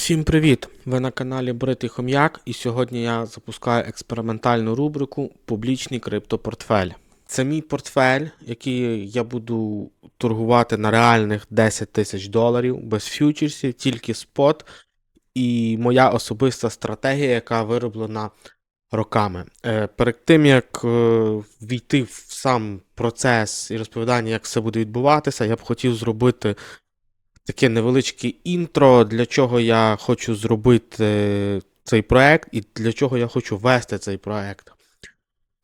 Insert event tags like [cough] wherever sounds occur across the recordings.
Всім привіт! Ви на каналі Бритий Хом'як, і сьогодні я запускаю експериментальну рубрику Публічний криптопортфель. Це мій портфель, який я буду торгувати на реальних 10 тисяч доларів без фьючерсів, тільки спот, і моя особиста стратегія, яка вироблена роками. Е, Перед тим як е, війти в сам процес і розповідання, як все буде відбуватися, я б хотів зробити таке невеличке інтро, для чого я хочу зробити цей проект і для чого я хочу вести цей проект.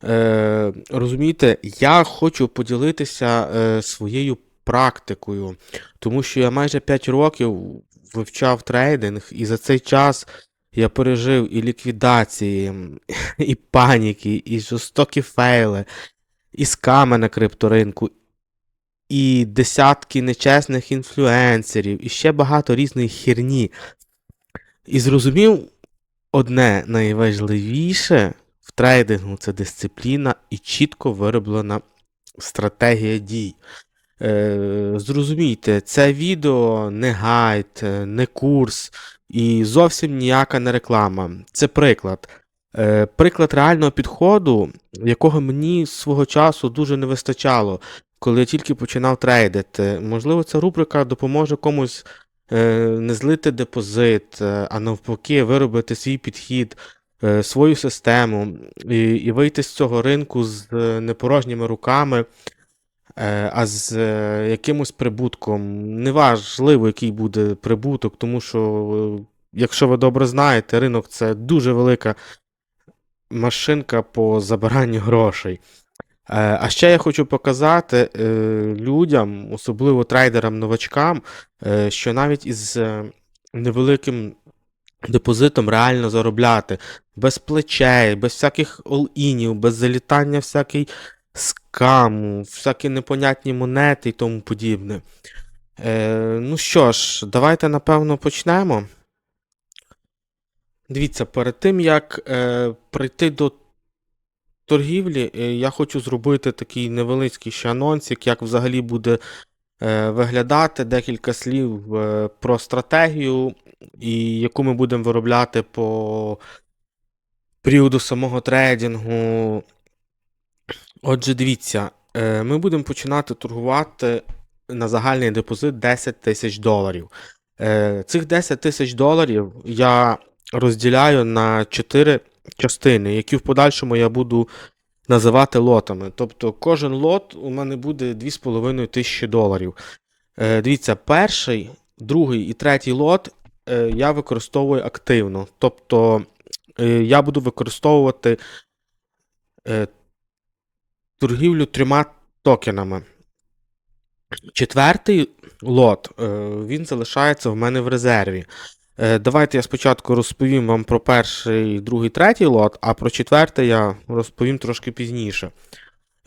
Е, розумієте, я хочу поділитися е, своєю практикою, тому що я майже 5 років вивчав трейдинг, і за цей час я пережив і ліквідації, [laughs] і паніки, і жорстокі фейли, і сками на крипторинку, і десятки нечесних інфлюенсерів, і ще багато різної херні. І зрозумів одне найважливіше в трейдингу це дисципліна і чітко вироблена стратегія дій. Е, зрозумійте, це відео не гайд, не курс і зовсім ніяка не реклама. Це приклад. Е, приклад реального підходу, якого мені свого часу дуже не вистачало коли я тільки починав трейдити. Можливо, ця рубрика допоможе комусь е, не злити депозит, е, а навпаки, виробити свій підхід, е, свою систему і, і вийти з цього ринку з непорожніми руками. А з якимось прибутком. Неважливо, який буде прибуток, тому що, якщо ви добре знаєте, ринок це дуже велика машинка по забиранню грошей. Е, А ще я хочу показати е, людям, особливо трейдерам-новачкам, е, що навіть із невеликим депозитом реально заробляти без плечей, без всяких all-інів, без залітання всякий скаму, всякі непонятні монети і тому подібне. Ну що ж, давайте напевно почнемо. Дивіться, перед тим як прийти до торгівлі, е, я хочу зробити такий невеличкий ще анонсик, як взагалі буде е, виглядати декілька слів е, про стратегію, і яку ми будемо виробляти по періоду самого трейдингу. Отже, дивіться, ми будемо починати торгувати на загальний депозит 10 тисяч доларів. Цих 10 тисяч доларів я розділяю на 4 частини, які в подальшому я буду називати лотами. Тобто кожен лот у мене буде 2,5 тисячі доларів. Е, Дивіться, перший, другий і третій лот е, я використовую активно. Тобто е, я буду використовувати торгівлю трьома токенами. Четвертий лот він залишається в мене в резерві. Е, Давайте я спочатку розповім вам про перший, другий, третій лот, а про четвертий я розповім трошки пізніше.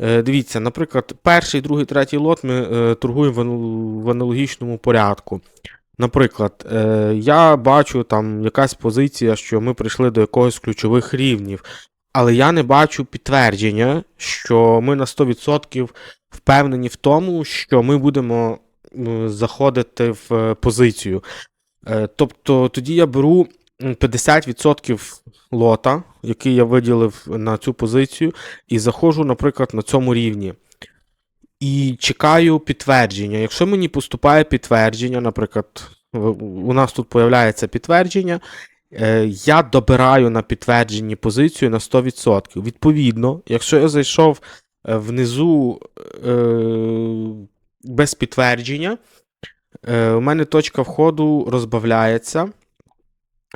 Е, Дивіться, наприклад, перший, другий, третій лот ми е, торгуємо в аналогічному порядку. Наприклад, я бачу там якась позиція, що ми прийшли до якогось ключових рівнів, але я не бачу підтвердження, що ми на 100% впевнені в тому, що ми будемо заходити в позицію. Е, Тобто тоді я беру 50% лота, який я виділив на цю позицію, і заходжу, наприклад, на цьому рівні. І чекаю підтвердження. Якщо мені поступає підтвердження, наприклад, у нас тут появляється підтвердження, е, я добираю на підтвердженні позицію на 100%. Відповідно, якщо я зайшов е, внизу без підтвердження, е, у мене точка входу розбавляється.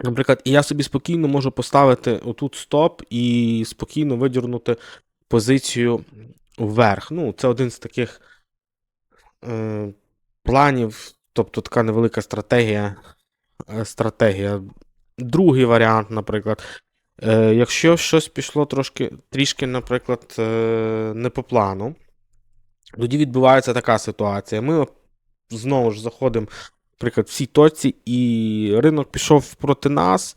Наприклад, і я собі спокійно можу поставити отут стоп і спокійно видірнути позицію вверх. Ну, це один з таких е, планів, тобто така невелика стратегія. е, стратегія. Другий варіант, наприклад. Е, якщо щось пішло трошки, трішки, наприклад, е, не по плану, тоді відбувається така ситуація. Ми знову ж заходимо, наприклад, в цій точці, і ринок пішов проти нас,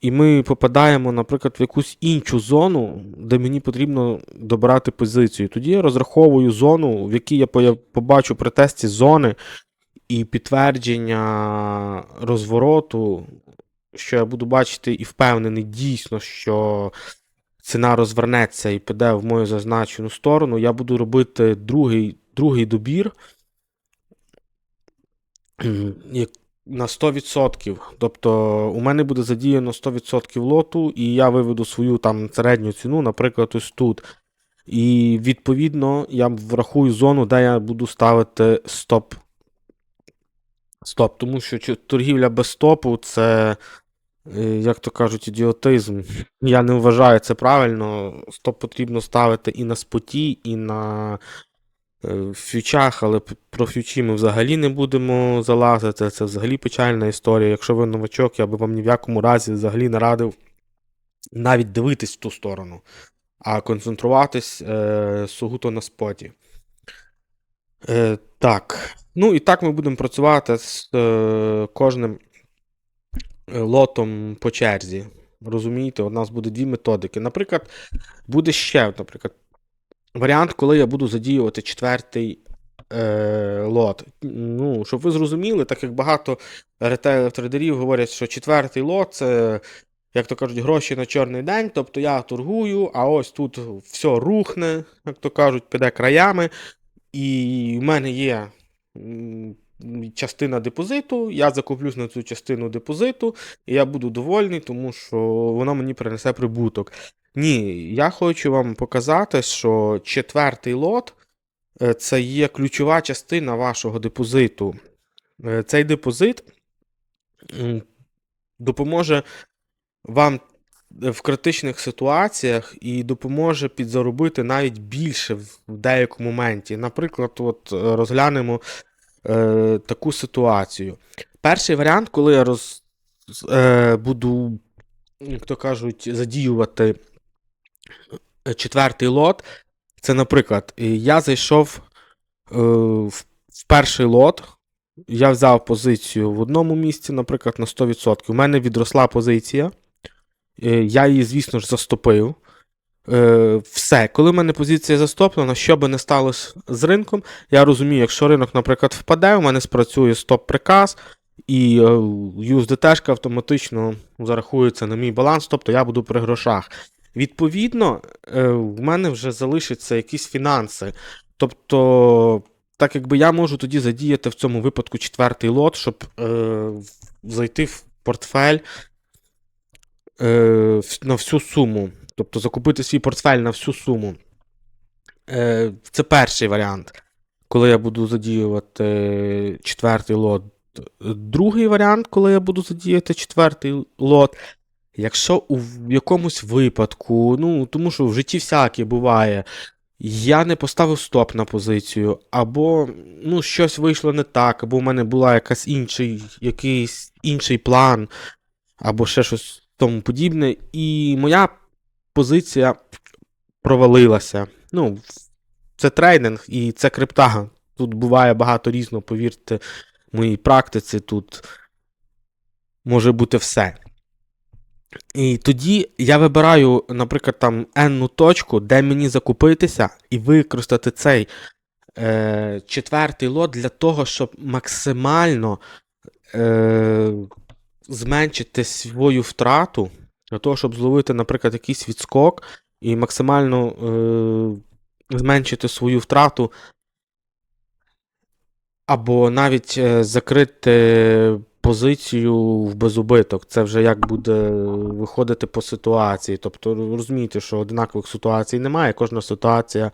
і ми попадаємо, наприклад, в якусь іншу зону, де мені потрібно добирати позицію. Тоді я розраховую зону, в якій я побачу при тесті зони і підтвердження розвороту що я буду бачити і впевнений дійсно, що ціна розвернеться і піде в мою зазначену сторону, я буду робити другий, другий добір на 100%. Тобто у мене буде задіяно 100% лоту, і я виведу свою там середню ціну, наприклад, ось тут. І відповідно я врахую зону, де я буду ставити стоп. Стоп, тому що торгівля без стопу це, е, як то кажуть, ідіотизм. Я не вважаю це правильно. Стоп потрібно ставити і на споті, і на е, фьючах, але про фьючі ми взагалі не будемо залазити. Це взагалі печальна історія. Якщо ви новачок, я би вам ні в якому разі взагалі не радив навіть дивитись в ту сторону, а концентруватись е, сугубо на споті. Е, так. Ну і так ми будемо працювати з е, кожним е, лотом по черзі. Розумієте, у нас буде дві методики. Наприклад, буде ще, наприклад, варіант, коли я буду задіювати четвертий е, лот. Ну, щоб ви зрозуміли, так як багато ретейл-трейдерів говорять, що четвертий лот це, як то кажуть, гроші на чорний день. Тобто я торгую, а ось тут все рухне, як то кажуть, піде краями. І в мене є частина депозиту, я закуплюсь на цю частину депозиту, і я буду довольний, тому що воно мені принесе прибуток. Ні, я хочу вам показати, що четвертий лот е, це є ключова частина вашого депозиту. Е, Цей депозит допоможе вам в критичних ситуаціях і допоможе підзаробити навіть більше в деякому моменті. Наприклад, от е, розглянемо е, таку ситуацію. Перший варіант, коли я роз, е, буду, як то кажуть, задіювати четвертий лот, це, наприклад, е, я зайшов е, в, перший лот. Я взяв позицію в одному місці, наприклад, на 100%. У мене відросла позиція. Е, Я її, звісно ж, застопив. Е, Все, коли в мене позиція застоплена, що би не сталося з ринком, я розумію, якщо ринок, наприклад, впаде, у мене спрацює стоп-приказ, і е, USDT автоматично зарахується на мій баланс, тобто я буду при грошах. Відповідно, е, в мене вже залишаться якісь фінанси. Тобто, так якби я можу тоді задіяти в цьому випадку четвертий лот, щоб е, зайти в портфель е, на всю суму. Тобто закупити свій портфель на всю суму. Е, це перший варіант, коли я буду задіювати четвертий лот. Другий варіант, коли я буду задіяти четвертий лот. Якщо у якомусь випадку, ну, тому що в житті всяке буває, я не поставив стоп на позицію, або ну, щось вийшло не так, або в мене була якась інший, якийсь інший план, або ще щось тому подібне, і моя позиція провалилася. Ну, це трейдинг і це крипта. Тут буває багато різного, повірте, моїй практиці тут може бути все. І тоді я вибираю, наприклад, там енну точку, де мені закупитися, і використати цей е, четвертий лот для того, щоб максимально е, зменшити свою втрату, для того, щоб зловити, наприклад, якийсь відскок і максимально е, зменшити свою втрату, або навіть е, закрити позицію в безубиток. Це вже як буде виходити по ситуації. Тобто розумієте, що однакових ситуацій немає, кожна ситуація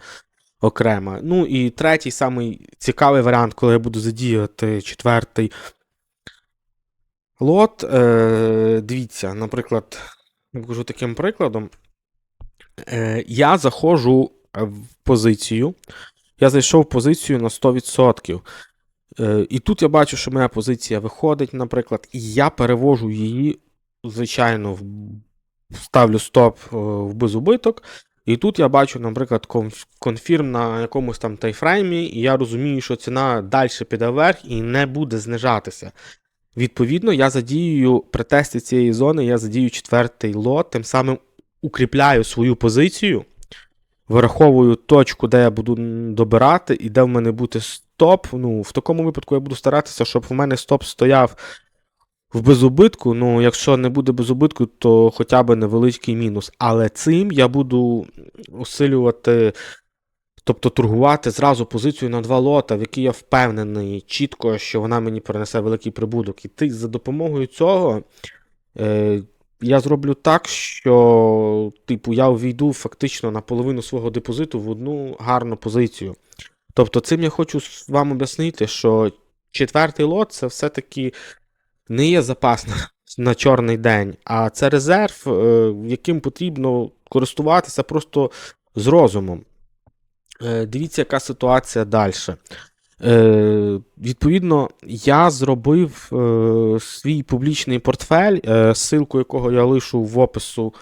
окрема. Ну і третій, самий цікавий варіант, коли я буду задіяти четвертий лот. Е, дивіться, наприклад, покажу таким прикладом. Е, я заходжу в позицію. Я зайшов в позицію на 100%. Е, і тут я бачу, що моя позиція виходить, наприклад, і я перевожу її, звичайно, ставлю стоп е, в безубиток. І тут я бачу, наприклад, конфірм на якомусь там тайфреймі, і я розумію, що ціна далі піде вверх і не буде знижатися. Відповідно, я задіюю при тесті цієї зони, я задію четвертий лот, тим самим укріпляю свою позицію, вираховую точку, де я буду добирати, і де в мене буде стоп. Ну, в такому випадку я буду старатися, щоб в мене стоп стояв в безубитку. Ну, якщо не буде безубитку, то хоча б невеличкий мінус. Але цим я буду усилювати, тобто торгувати зразу позицію на два лота, в якій я впевнений чітко, що вона мені принесе великий прибуток. І ти за допомогою цього. Е, я зроблю так, що, типу, я увійду фактично на половину свого депозиту в одну гарну позицію. Тобто, цим я хочу вам об'яснити, що четвертий лот це все-таки не є запас на, на чорний день, а це резерв, е, яким потрібно користуватися просто з розумом. Е, Дивіться, яка ситуація далі. Е, відповідно, я зробив е, свій публічний портфель, е, ссылку якого я лишу в опису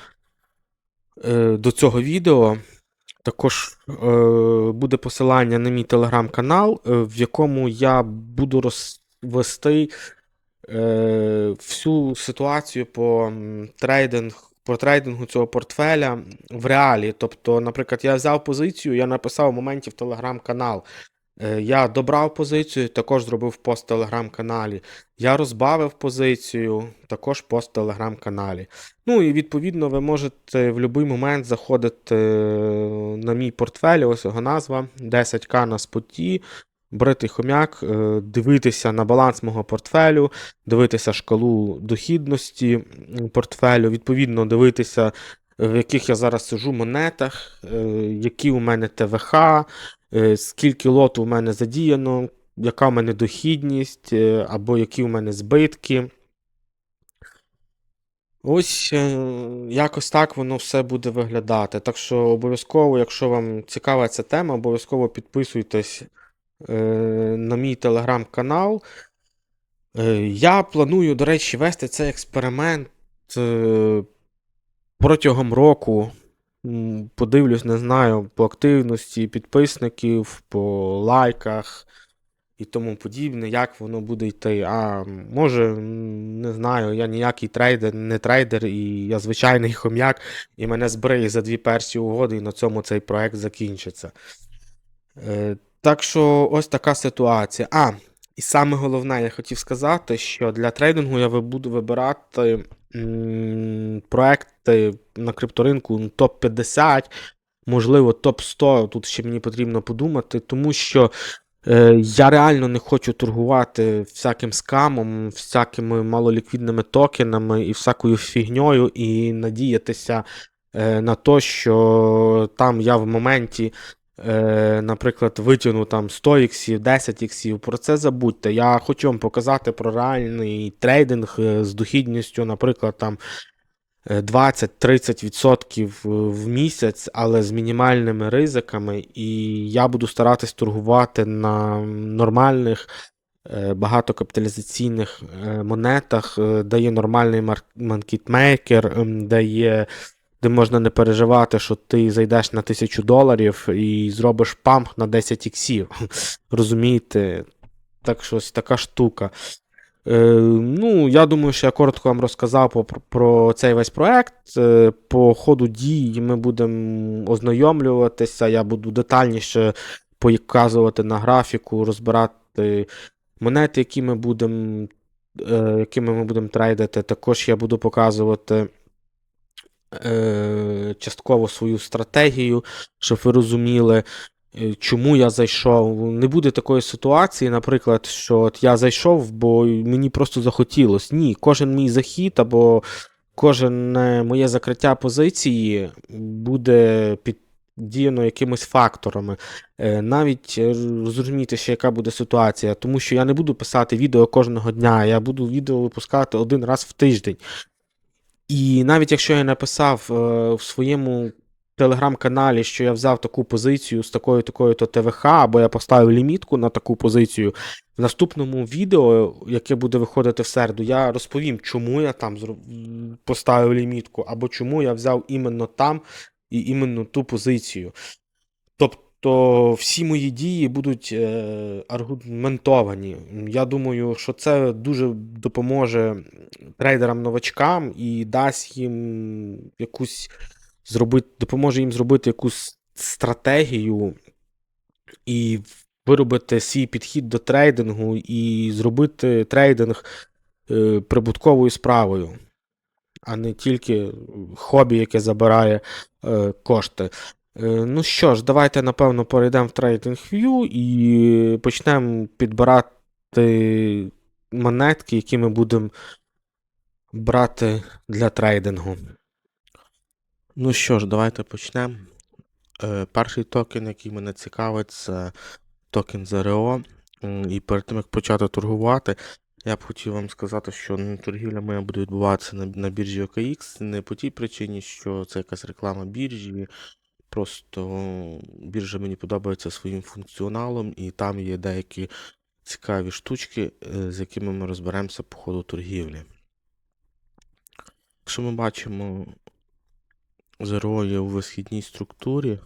е, до цього відео. Також е, буде посилання на мій телеграм-канал, е, в якому я буду розвести е, всю ситуацію по трейдинг, по трейдингу цього портфеля в реалі. Тобто, наприклад, я взяв позицію, я написав в моменті в телеграм-канал. Е, Я добрав позицію, також зробив пост в телеграм-каналі. Я розбавив позицію, також пост в телеграм-каналі. Ну і відповідно ви можете в будь-який момент заходити е, на мій портфель, ось його назва 10к на споті, бритий хомяк, е, дивитися на баланс мого портфелю, дивитися шкалу дохідності портфелю, відповідно дивитися, в яких я зараз сижу монетах, е, які у мене ТВХ, е, скільки лоту у мене задіяно, яка у мене дохідність, е, або які у мене збитки. Ось якось так воно все буде виглядати. Так що обов'язково, якщо вам цікава ця тема, обов'язково підписуйтесь на мій телеграм-канал. Я планую, до речі, вести цей експеримент протягом року. Подивлюсь, не знаю, по активності підписників, по лайках і тому подібне, як воно буде йти. А може, не знаю, я ніякий трейдер, не трейдер, і я звичайний [laughs] хом'як, і мене збриє за дві перші угоди, і на цьому цей проект закінчиться. Е, Так що ось така ситуація. А, і саме головне, я хотів сказати, що для трейдингу я буду вибирати м, проекти на крипторинку ну, топ-50, можливо, топ-100. Тут ще мені потрібно подумати, тому що е, я реально не хочу торгувати всяким скамом, всякими малоліквідними токенами і всякою фігньою, і надіятися е, на те, що там я в моменті е, наприклад, витягну там 100 іксів, 10 іксів, про це забудьте. Я хочу вам показати про реальний трейдинг е, з дохідністю, наприклад, там 20-30% в місяць, але з мінімальними ризиками, і я буду старатись торгувати на нормальних. е, Багатокапіталізаційних е, монетах, е, де є нормальний маркетмейкер, ем, де є де можна не переживати, що ти зайдеш на 1000 доларів і зробиш памп на 10 іксів. [laughs] Розумієте? Так що ось така штука. Е, ну, я думаю, що я коротко вам розказав про, про цей весь проект. Е, по ходу дій ми будемо ознайомлюватися, я буду детальніше показувати на графіку, розбирати монети, які ми будемо, е, якими ми будемо трейдити. Також я буду показувати частково свою стратегію, щоб ви розуміли, чому я зайшов. Не буде такої ситуації, наприклад, що от я зайшов, бо мені просто захотілось. Ні, кожен мій захід або кожне моє закриття позиції буде піддіяно якимись факторами. Е, Навіть е, зрозуміти ще, яка буде ситуація, тому що я не буду писати відео кожного дня, я буду відео випускати один раз в тиждень. І навіть якщо я написав е, в своєму телеграм-каналі, що я взяв таку позицію з такою такою то ТВХ, або я поставив лімітку на таку позицію, в наступному відео, яке буде виходити в середу, я розповім, чому я там поставив лімітку, або чому я взяв іменно там і іменно ту позицію. Тобто всі мої дії будуть е, аргументовані. Я думаю, що це дуже допоможе трейдерам-новачкам і дасть їм якусь зробити, допоможе їм зробити якусь стратегію і виробити свій підхід до трейдингу і зробити трейдинг е, прибутковою справою, а не тільки хобі, яке забирає е, кошти. Е, Ну що ж, давайте, напевно, перейдемо в TradingView і почнемо підбирати монетки, які ми будемо брати для трейдингу. Ну що ж, давайте почнемо. Е, Перший токен, який мене цікавить, це токен ЗРО. І перед тим, як почати торгувати, я б хотів вам сказати, що ну, торгівля моя буде відбуватися на, на біржі OKX не по тій причині, що це якась реклама біржі. Просто біржа мені подобається своїм функціоналом, і там є деякі цікаві штучки, е, з якими ми розберемося по ходу торгівлі. Якщо ми бачимо ЗРО є у висхідній структурі.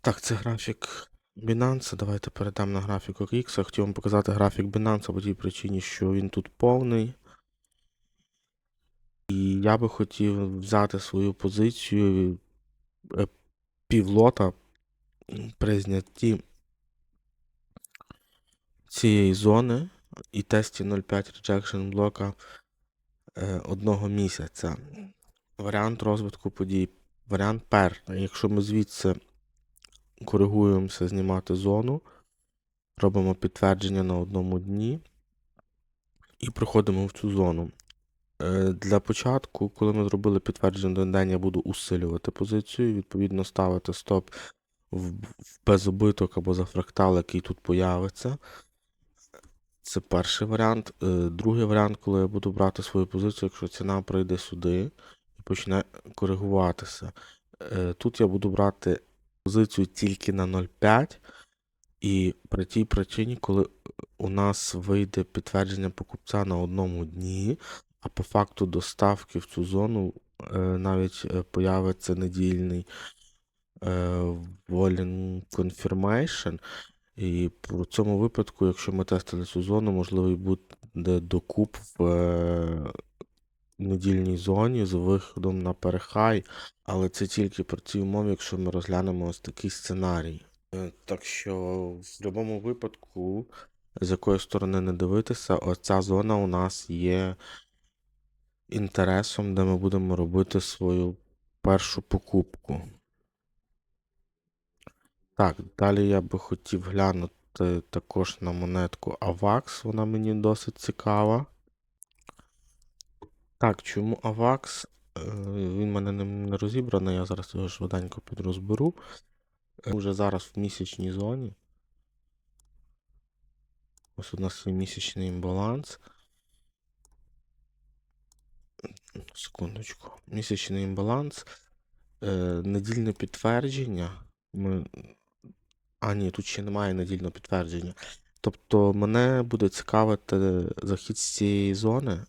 Так, це графік Binance. Давайте перейдемо на графік OKX. Хотів вам показати графік Binance по тій причині, що він тут повний. І я би хотів взяти свою позицію е, півлота при знятті цієї зони і тесті 0.5 rejection блока е, одного місяця. Варіант розвитку подій. Варіант перший. Якщо ми звідси коригуємося знімати зону, робимо підтвердження на одному дні і проходимо в цю зону. Е, Для початку, коли ми зробили підтвердження на день, я буду усилювати позицію, відповідно ставити стоп в, безобиток або за фрактал, який тут появиться. Це перший варіант. Е, Другий варіант, коли я буду брати свою позицію, якщо ціна прийде сюди почне коригуватися. Е, Тут я буду брати позицію тільки на 0,5. І при тій причині, коли у нас вийде підтвердження покупця на одному дні, а по факту доставки в цю зону е, навіть е, появиться недільний Volume Confirmation. І в цьому випадку, якщо ми тестили цю зону, можливий буде докуп в недільній зоні з виходом на перехай, але це тільки при цій умові, якщо ми розглянемо ось такий сценарій. Е, Так що в будь-якому випадку, з якої сторони не дивитися, оця зона у нас є інтересом, де ми будемо робити свою першу покупку. Так, далі я би хотів глянути також на монетку AVAX, вона мені досить цікава. Так, чому AVAX? Е, Він мене не, розібраний, я зараз його швиденько підрозберу. Е, Уже зараз в місячній зоні. Ось у нас є місячний імбаланс. Секундочку. Місячний імбаланс. Е, недільне підтвердження. Ми... А, ні, тут ще немає недільного підтвердження. Тобто мене буде цікавити захід з цієї зони.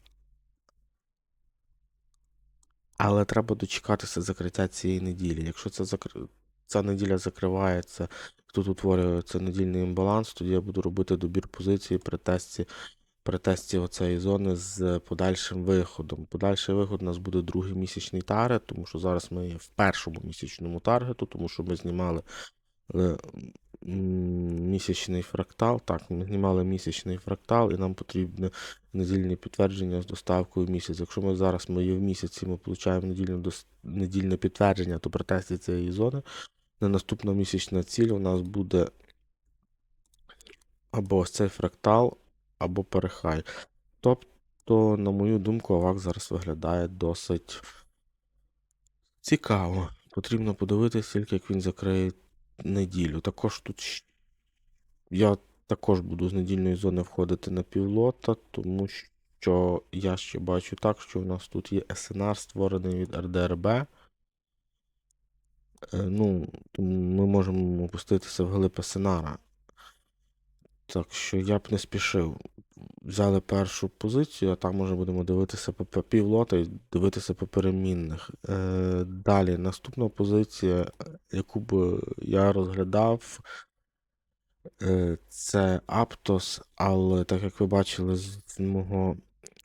Але треба дочекатися закриття цієї неділі. Якщо це закр... ця неділя закривається, тут утворюється недільний імбаланс, тоді я буду робити добір позиції при тесті, при тесті оцеї зони з подальшим виходом. Подальший виход у нас буде другий місячний таргет, тому що зараз ми є в першому місячному таргету, тому що ми знімали е, місячний фрактал. Так, ми знімали місячний фрактал, і нам потрібне недільне підтвердження з доставкою місяць. Якщо ми зараз ми є в місяці, ми отримуємо недільне, недільне підтвердження, то при тесті цієї зони на наступна місячна ціль у нас буде або ось цей фрактал, або перехай. Тобто, на мою думку, АВАК зараз виглядає досить цікаво. Потрібно подивитися, тільки як він закриє неділю. Також тут я також буду з недільної зони входити на півлота, тому що я ще бачу так, що в нас тут є SNR, створений від RDRB. Е, Ну, ми можемо опуститися в глиб SNR. Так що я б не спішив. Взяли першу позицію, а там може будемо дивитися по півлота і дивитися по перемінних. Е, далі, наступна позиція, е, яку б я розглядав, е, це Aptos, але так як ви бачили з мого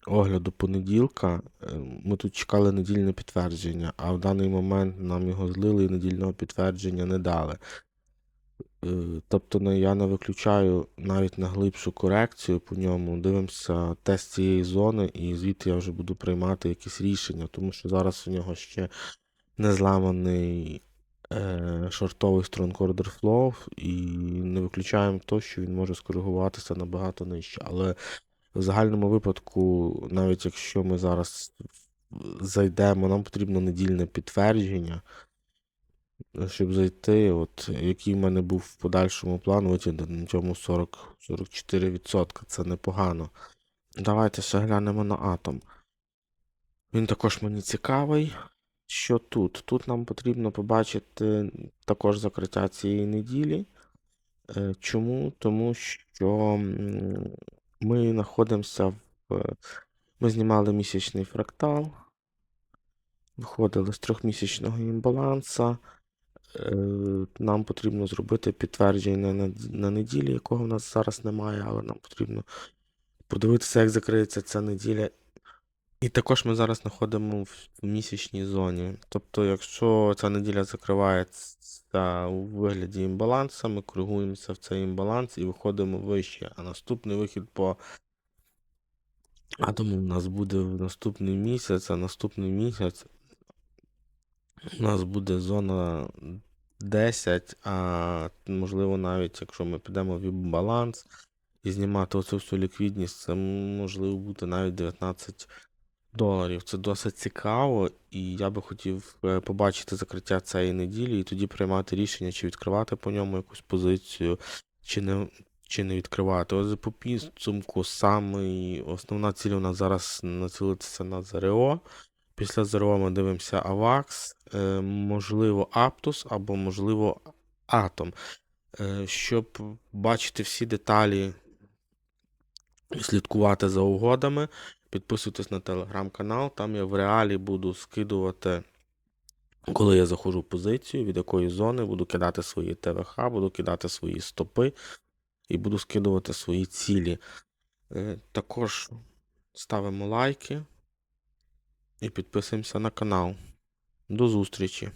огляду понеділка, е, ми тут чекали недільне підтвердження, а в даний момент нам його злили і недільного підтвердження не дали. Е, Тобто не- я не виключаю навіть на глибшу корекцію по ньому. Дивимося тест цієї зони, і звідти я вже буду приймати якісь рішення, тому що зараз у нього ще не зламаний е, шортовий order flow, і не виключаємо то, що він може скоригуватися набагато нижче. Але в загальному випадку, навіть якщо ми зараз зайдемо, нам потрібно недільне підтвердження щоб зайти, от який в мене був в подальшому план, витягнути на цьому 40, 44%. Це непогано. Давайте ще глянемо на атом. Він також мені цікавий. Що тут? Тут нам потрібно побачити також закриття цієї неділі. Е, Чому? Тому що ми знаходимося в. Ми знімали місячний фрактал, виходили з трьохмісячного імбаланса. Е, Нам потрібно зробити підтвердження на, на неділі, якого в нас зараз немає, але нам потрібно подивитися, як закриється ця неділя. І також ми зараз знаходимо в місячній зоні. Тобто, якщо ця неділя закривається у вигляді імбаланса, ми коригуємося в цей імбаланс і виходимо вище. А наступний вихід по атому у нас буде в наступний місяць, а наступний місяць у нас буде зона 10, а можливо навіть якщо ми підемо в баланс і знімати оцю всю ліквідність, це можливо бути навіть 19 доларів. Це досить цікаво, і я би хотів е, побачити закриття цієї неділі і тоді приймати рішення, чи відкривати по ньому якусь позицію, чи не, чи не відкривати. Ось по підсумку саме основна ціль у нас зараз націлитися на ЗРО. Після ЗРО ми дивимося AVAX, е, можливо, Aptus або, можливо, Atom. Е, Щоб бачити всі деталі слідкувати за угодами, підписуйтесь на телеграм-канал. Там я в реалі буду скидувати, коли я заходжу в позицію, від якої зони, буду кидати свої ТВХ, буду кидати свої стопи і буду скидувати свої цілі. Е, Також ставимо лайки і підписуємося на канал. До зустрічі!